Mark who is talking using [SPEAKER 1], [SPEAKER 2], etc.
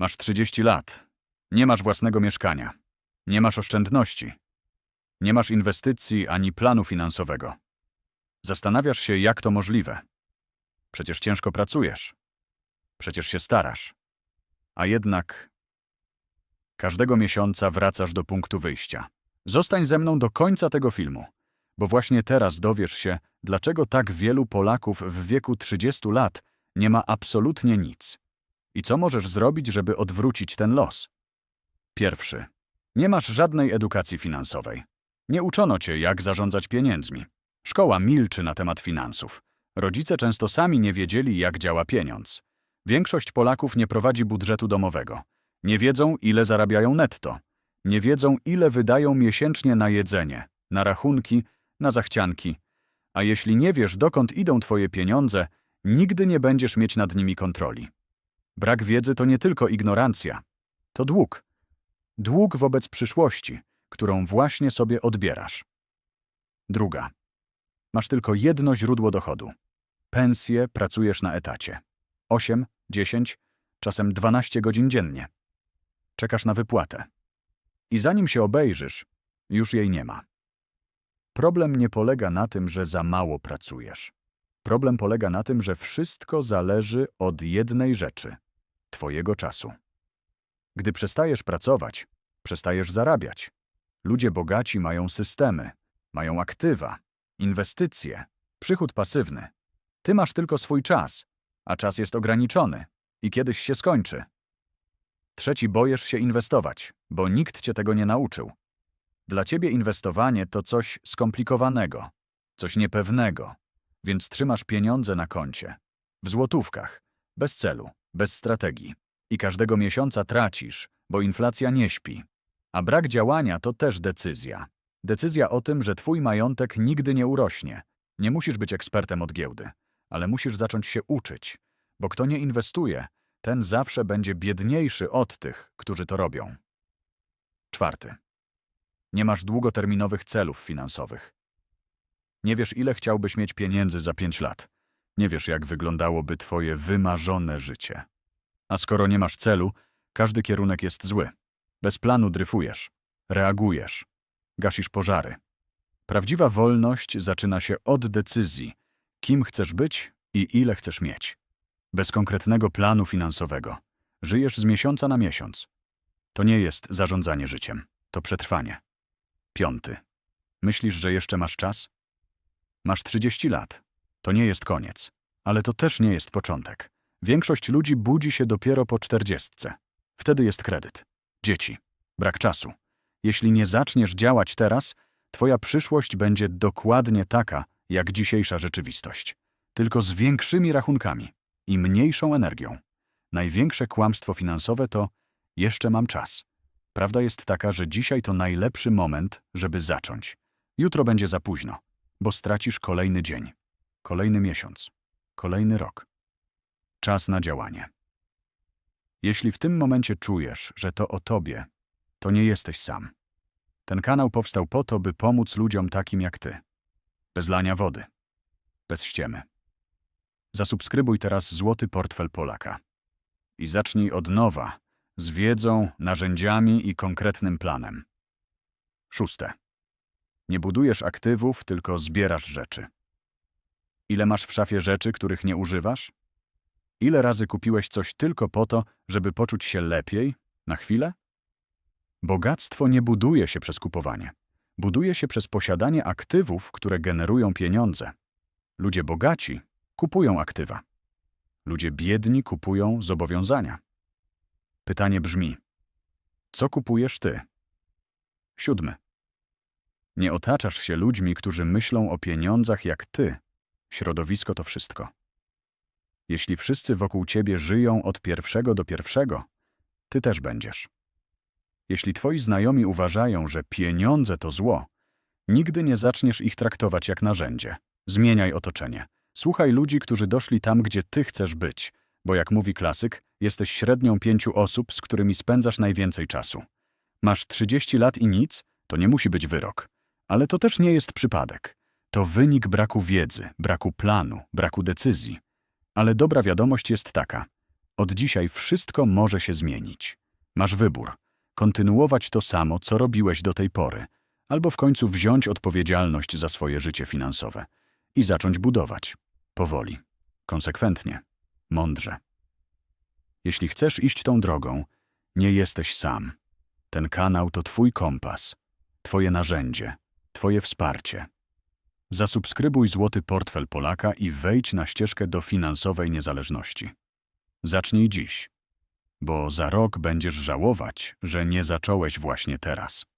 [SPEAKER 1] Masz 30 lat. Nie masz własnego mieszkania. Nie masz oszczędności. Nie masz inwestycji ani planu finansowego. Zastanawiasz się, jak to możliwe. Przecież ciężko pracujesz. Przecież się starasz. A jednak każdego miesiąca wracasz do punktu wyjścia. Zostań ze mną do końca tego filmu, bo właśnie teraz dowiesz się, dlaczego tak wielu Polaków w wieku 30 lat nie ma absolutnie nic. I co możesz zrobić, żeby odwrócić ten los? Pierwszy. Nie masz żadnej edukacji finansowej. Nie uczono cię, jak zarządzać pieniędzmi. Szkoła milczy na temat finansów. Rodzice często sami nie wiedzieli, jak działa pieniądz. Większość Polaków nie prowadzi budżetu domowego. Nie wiedzą, ile zarabiają netto. Nie wiedzą, ile wydają miesięcznie na jedzenie, na rachunki, na zachcianki. A jeśli nie wiesz, dokąd idą twoje pieniądze, nigdy nie będziesz mieć nad nimi kontroli. Brak wiedzy to nie tylko ignorancja, to dług. Dług wobec przyszłości, którą właśnie sobie odbierasz. Druga. Masz tylko jedno źródło dochodu. Pensję pracujesz na etacie. 8, 10, czasem 12 godzin dziennie. Czekasz na wypłatę. I zanim się obejrzysz, już jej nie ma. Problem nie polega na tym, że za mało pracujesz. Problem polega na tym, że wszystko zależy od jednej rzeczy Twojego czasu. Gdy przestajesz pracować, przestajesz zarabiać. Ludzie bogaci mają systemy, mają aktywa, inwestycje, przychód pasywny. Ty masz tylko swój czas, a czas jest ograniczony i kiedyś się skończy. Trzeci boisz się inwestować, bo nikt cię tego nie nauczył. Dla ciebie inwestowanie to coś skomplikowanego, coś niepewnego, więc trzymasz pieniądze na koncie, w złotówkach, bez celu, bez strategii. I każdego miesiąca tracisz, bo inflacja nie śpi. A brak działania to też decyzja. Decyzja o tym, że twój majątek nigdy nie urośnie. Nie musisz być ekspertem od giełdy, ale musisz zacząć się uczyć, bo kto nie inwestuje, ten zawsze będzie biedniejszy od tych, którzy to robią. Czwarty. Nie masz długoterminowych celów finansowych. Nie wiesz, ile chciałbyś mieć pieniędzy za pięć lat. Nie wiesz, jak wyglądałoby twoje wymarzone życie. A skoro nie masz celu, każdy kierunek jest zły. Bez planu dryfujesz, reagujesz, gasisz pożary. Prawdziwa wolność zaczyna się od decyzji, kim chcesz być i ile chcesz mieć. Bez konkretnego planu finansowego. Żyjesz z miesiąca na miesiąc. To nie jest zarządzanie życiem, to przetrwanie. Piąty. Myślisz, że jeszcze masz czas? Masz 30 lat. To nie jest koniec. Ale to też nie jest początek. Większość ludzi budzi się dopiero po czterdziestce. Wtedy jest kredyt. Dzieci. Brak czasu. Jeśli nie zaczniesz działać teraz, twoja przyszłość będzie dokładnie taka, jak dzisiejsza rzeczywistość. Tylko z większymi rachunkami i mniejszą energią. Największe kłamstwo finansowe to jeszcze mam czas. Prawda jest taka, że dzisiaj to najlepszy moment, żeby zacząć. Jutro będzie za późno, bo stracisz kolejny dzień, kolejny miesiąc, kolejny rok. Czas na działanie. Jeśli w tym momencie czujesz, że to o tobie, to nie jesteś sam. Ten kanał powstał po to, by pomóc ludziom takim jak ty. Bez lania wody. Bez ściemy. Zasubskrybuj teraz Złoty Portfel Polaka. I zacznij od nowa, z wiedzą, narzędziami i konkretnym planem. Szóste. Nie budujesz aktywów, tylko zbierasz rzeczy. Ile masz w szafie rzeczy, których nie używasz? Ile razy kupiłeś coś tylko po to, żeby poczuć się lepiej, na chwilę? Bogactwo nie buduje się przez kupowanie. Buduje się przez posiadanie aktywów, które generują pieniądze. Ludzie bogaci kupują aktywa. Ludzie biedni kupują zobowiązania. Pytanie brzmi: co kupujesz ty? Siódmy. Nie otaczasz się ludźmi, którzy myślą o pieniądzach jak ty. Środowisko to wszystko. Jeśli wszyscy wokół ciebie żyją od pierwszego do pierwszego, ty też będziesz. Jeśli twoi znajomi uważają, że pieniądze to zło, nigdy nie zaczniesz ich traktować jak narzędzie. Zmieniaj otoczenie. Słuchaj ludzi, którzy doszli tam, gdzie ty chcesz być, bo jak mówi klasyk, jesteś średnią pięciu osób, z którymi spędzasz najwięcej czasu. Masz 30 lat i nic? To nie musi być wyrok. Ale to też nie jest przypadek. To wynik braku wiedzy, braku planu, braku decyzji. Ale dobra wiadomość jest taka. Od dzisiaj wszystko może się zmienić. Masz wybór. Kontynuować to samo, co robiłeś do tej pory, albo w końcu wziąć odpowiedzialność za swoje życie finansowe i zacząć budować. Powoli, konsekwentnie, mądrze. Jeśli chcesz iść tą drogą, nie jesteś sam. Ten kanał to Twój kompas, Twoje narzędzie, Twoje wsparcie. Zasubskrybuj Złoty Portfel Polaka i wejdź na ścieżkę do finansowej niezależności. Zacznij dziś, bo za rok będziesz żałować, że nie zacząłeś właśnie teraz.